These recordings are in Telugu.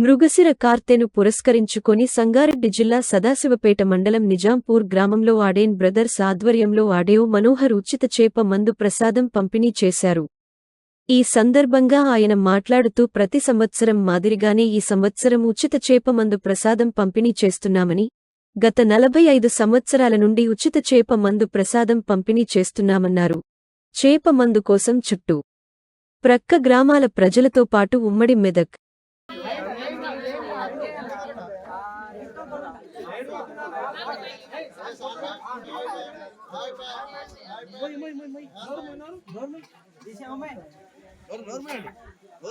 మృగశిర కార్తెను పురస్కరించుకొని సంగారెడ్డి జిల్లా సదాశివపేట మండలం నిజాంపూర్ గ్రామంలో ఆడేన్ బ్రదర్స్ ఆధ్వర్యంలో ఆడేవు మనోహర్ ఉచిత చేప మందు ప్రసాదం పంపిణీ చేశారు. ఈ సందర్భంగా ఆయన మాట్లాడుతూ ప్రతి సంవత్సరం మాదిరిగానే ఈ సంవత్సరం ఉచిత చేప మందు ప్రసాదం పంపిణీ చేస్తున్నామని గత నలభై ఐదు సంవత్సరాల నుండి ఉచిత చేప మందు ప్రసాదం పంపిణీ చేస్తున్నామన్నారు. చేప మందు కోసం చుట్టూ ప్రక్క గ్రామాల ప్రజలతో పాటు ఉమ్మడి మెదక్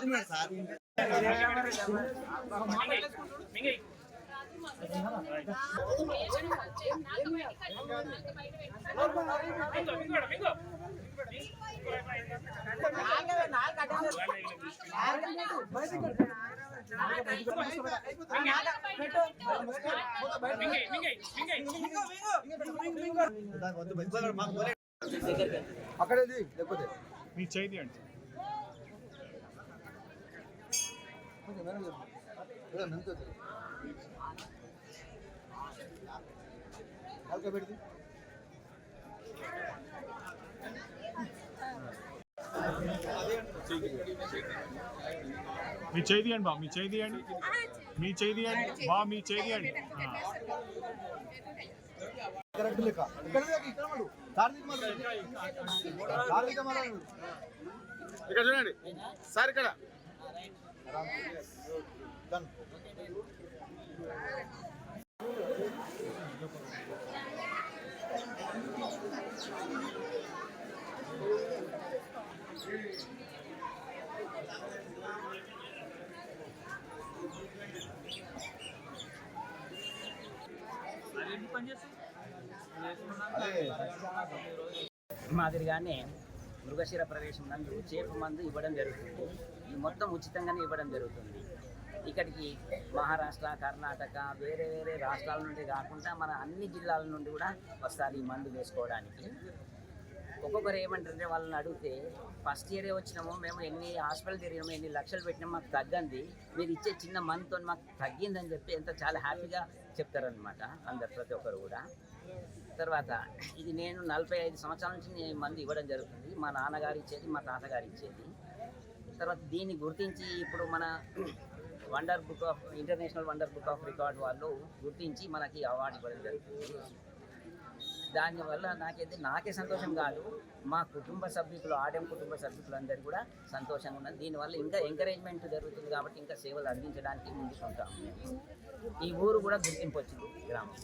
నాలుగు సార్ అక్కడేది లేకపోతే మీ చేయి తీయండి కొంచెం పెడితే మీ చేయి తీయండి బా మీ చేయి తీయండి మీ చేయి తీయండి బా మీ చేయి తీయండి ఇక్కడ లెక్క, ఇక్కడ. మడు సార్ దిగు మడు. సార్ దిగు మడు. ఇక్కడ చూడండి సార్ ఇక్కడ Done. అదే మాదిరిగానే మృగశిర ప్రదేశం నందు చేప మందు ఇవ్వడం జరుగుతుంది. ఇది మొత్తం ఉచితంగానే ఇవ్వడం జరుగుతుంది. ఇక్కడికి మహారాష్ట్ర కర్ణాటక వేరే వేరే రాష్ట్రాల నుండి కాకుండా మన అన్ని జిల్లాల నుండి కూడా వస్తారు ఈ మందు వేసుకోవడానికి. ఇంకొకరు ఏమంటారంటే వాళ్ళని అడిగితే ఫస్ట్ ఇయరే వచ్చినాము మేము ఎన్ని హాస్పిటల్ తిరిగినాము ఎన్ని లక్షలు పెట్టినాము మాకు తగ్గంది. మీరు ఇచ్చే చిన్న మందుతో మాకు తగ్గిందని చెప్పి ఎంత చాలా హ్యాపీగా చెప్తారనమాట అందరు ప్రతి ఒక్కరు కూడా. తర్వాత ఇది నేను నలభై ఐదు సంవత్సరాల నుంచి నేను మందు ఇవ్వడం జరుగుతుంది. మా నాన్నగారు ఇచ్చేది మా తాతగారు ఇచ్చేది. తర్వాత దీన్ని గుర్తించి ఇప్పుడు మన wonder book of international wonder book of record వాళ్ళు గుర్తించి మనకి అవార్డు ఇవ్వడం జరుగుతుంది. దానివల్ల నాకైతే నాకే సంతోషం కాదు. మా కుటుంబ సభ్యులు ఆడెం కుటుంబ సభ్యులందరూ కూడా సంతోషంగా ఉన్నారు. దీనివల్ల ఇంకా ఎంకరేజ్మెంట్ జరుగుతుంది కాబట్టి ఇంకా సేవలు అందించడానికి ముందుకుంటాం ఈ ఊరు కూడా గుర్తింపు వచ్చింది గ్రామం.